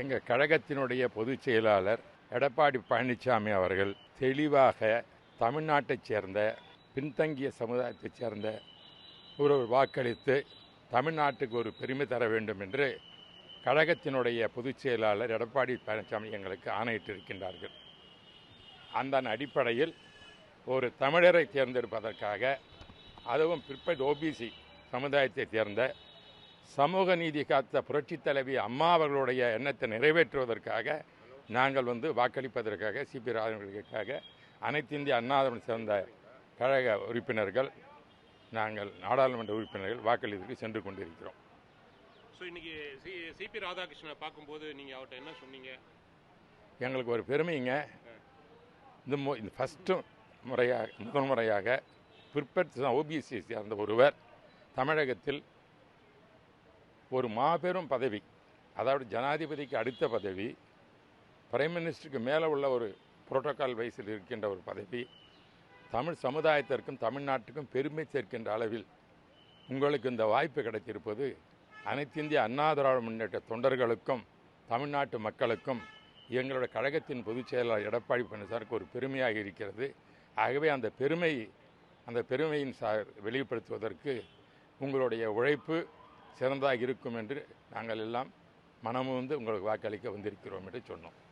எங்கள் கழகத்தினுடைய பொதுச் செயலாளர் எடப்பாடி பழனிசாமி அவர்கள் தெளிவாக தமிழ்நாட்டைச் சேர்ந்த பின்தங்கிய சமுதாயத்தைச் சேர்ந்த ஒருவர் வாக்களித்து தமிழ்நாட்டுக்கு ஒரு பெருமை தர வேண்டும் என்று கழகத்தினுடைய பொதுச் செயலாளர் எடப்பாடி பழனிசாமி எங்களுக்கு ஆணையிட்டிருக்கின்றார்கள். அந்த அடிப்படையில் ஒரு தமிழரை தேர்ந்தெடுப்பதற்காக அதுவும் பிற்பட் ஓபிசி சமுதாயத்தை சேர்ந்த சமூக நீதி காத்த புரட்சித் தலைவி அம்மா அவர்களுடைய எண்ணத்தை நிறைவேற்றுவதற்காக நாங்கள் வந்து வாக்களிப்பதற்காக சிபி ராஜனுக்காக அனைத்து இந்திய அண்ணாதவன் சேர்ந்த கழக உறுப்பினர்கள் நாங்கள் நாடாளுமன்ற உறுப்பினர்கள் வாக்களிப்பதற்கு சென்று கொண்டிருக்கிறோம். ஸோ இன்னைக்கு சி. சிபி ராதாகிருஷ்ணனை பார்க்கும்போது நீங்கள் அவர்கிட்ட என்ன சொன்னீங்க? எங்களுக்கு ஒரு பெருமைங்க. இந்த மு இந்த ஃபஸ்ட்டு முறையாக முதல் முறையாக பிற்பட் ஓபிசி சேர்ந்த ஒருவர் தமிழகத்தில் ஒரு மாபெரும் பதவி அதாவது ஜனாதிபதிக்கு அடுத்த பதவி பிரைம் மினிஸ்டருக்கு மேலே உள்ள ஒரு புரோட்டோக்கால் வயசில் இருக்கின்ற ஒரு பதவி தமிழ் சமுதாயத்திற்கும் தமிழ்நாட்டுக்கும் பெருமை சேர்க்கின்ற அளவில் உங்களுக்கு இந்த வாய்ப்பு கிடைத்திருப்பது அனைத்து இந்திய அண்ணா திராவிட முன்னேற்ற தொண்டர்களுக்கும் தமிழ்நாட்டு மக்களுக்கும் எங்களோட கழகத்தின் பொதுச் செயலாளர் எடப்பாடி பழனிசாமிக்கு ஒரு பெருமையாக இருக்கிறது. ஆகவே அந்த பெருமை அந்த பெருமையின் சா வெளிப்படுத்துவதற்கு உங்களுடைய உழைப்பு சிறந்தாக இருக்கும் என்று நாங்கள் எல்லாம் மனமும் வந்து உங்களுக்கு வாக்களிக்க வந்திருக்கிறோம் என்று சொன்னோம்.